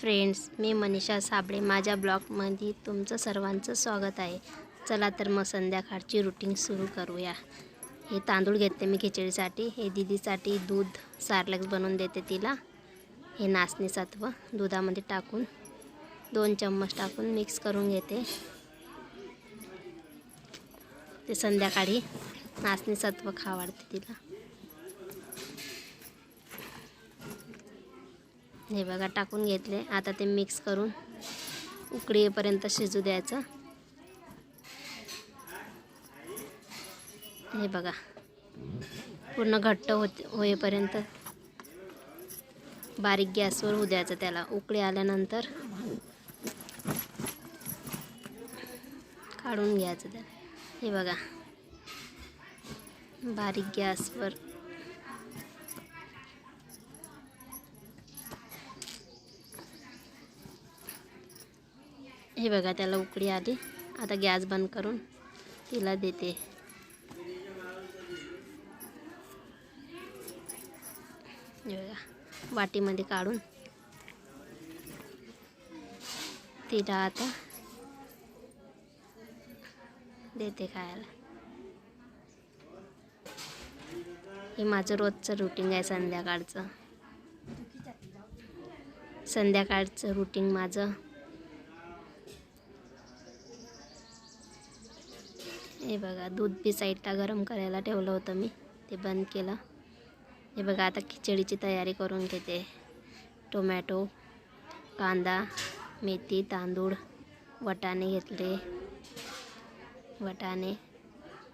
Friends मी मनीषा साबळे. माझ्या ब्लॉगमध्ये तुमचं सर्वांचं स्वागत आहे. चला तर मग संध्याकाळची रुटीन सुरू करूया. हे तांदूळ घेते मी खिचडीसाठी. हे दिदीसाठी दूध सारलक्स बनवून देते तिला. हे नाचणी सत्व दुधामध्ये टाकून दोन चम्मच टाकून मिक्स करून घेते. ते संध्याकाळी नाचणी सत्व खावाडते तिला. हे बघा टाकून घेतले. आता ते मिक्स करून उकडी येईपर्यंत शिजू द्यायचं. हे बघा पूर्ण घट्ट होत होईपर्यंत बारीक गॅसवर होऊ द्यायचं त्याला. उकळी आल्यानंतर काढून घ्यायचं त्याला. हे बघा बारीक गॅसवर हे बघा त्याला उकळी आली. आता गॅस बंद करून तिला देते. हे बघा वाटीमध्ये काढून तिला आता देते खायला. हे माझं रोजचं रुटीन आहे संध्याकाळचं. संध्याकाळचं रुटीन माझं. हे बघा दूध बी साईडला गरम करायला ठेवलं होतं मी. ते बंद केलं. हे बघा आता खिचडीची तयारी करून घेते. टोमॅटो कांदा मेथी तांदूळ वटाणे घेतले. वटाणे.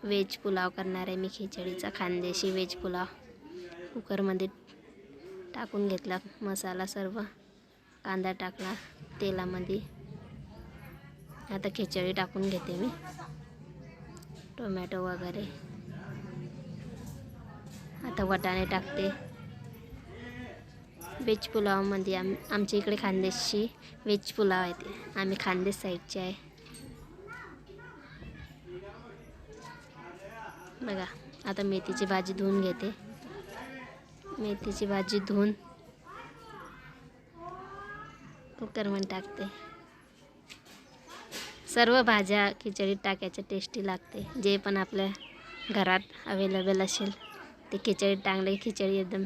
व्हेज पुलाव करणार आहे मी खिचडीचा खानदेशी व्हेज पुलाव. कुकरमध्ये टाकून घेतला मसाला सर्व. कांदा टाकला तेलामध्ये. आता खिचडी टाकून घेते मी. टोमॅटो वगैरे. आता वटाणे टाकते. व्हेज पुलावमध्ये आम आमच्या इकडे खानदेशी व्हेज पुलाव आहे ते. आम्ही खानदेश साईडचे आहे. बघा आता मेथीची भाजी धुवून घेते. मेथीची भाजी धुवून कुकरमध्ये टाकते. सर्व भाज्या खिचडीत टाकायच्या टेस्टी लागते. जे पण आपल्या घरात अवेलेबल असेल ते खिचडीत टाकले की खिचडी एकदम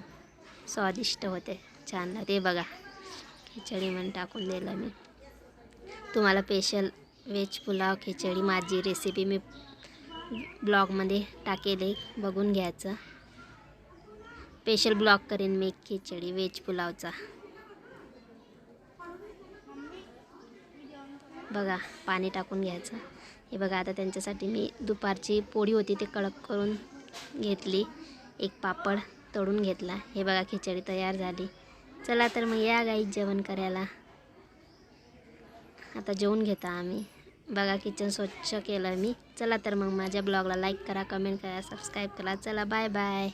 स्वादिष्ट होते. छान लागते. बघा खिचडी म्हणून टाकून दिलं मी. तुम्हाला स्पेशल व्हेज पुलाव खिचडी माझी रेसिपी मी ब्लॉगमध्ये टाकेले. बघून घ्यायचं. स्पेशल ब्लॉग करेन मी खिचडी व्हेज पुलावचा. बघा पाणी टाकून घ्यायचं. हे बघा आता त्यांच्यासाठी मी दुपारची पोळी होती ते कडक करून घेतली. एक पापड तळून घेतला. हे बघा खिचडी तयार झाली. चला तर मग या गाईत जेवण करायला. आता जेवून घेता आम्ही. बघा किचन स्वच्छ केलं मी. चला तर मग माझ्या ब्लॉगला लाईक करा कमेंट करा सबस्क्राईब करा. चला बाय बाय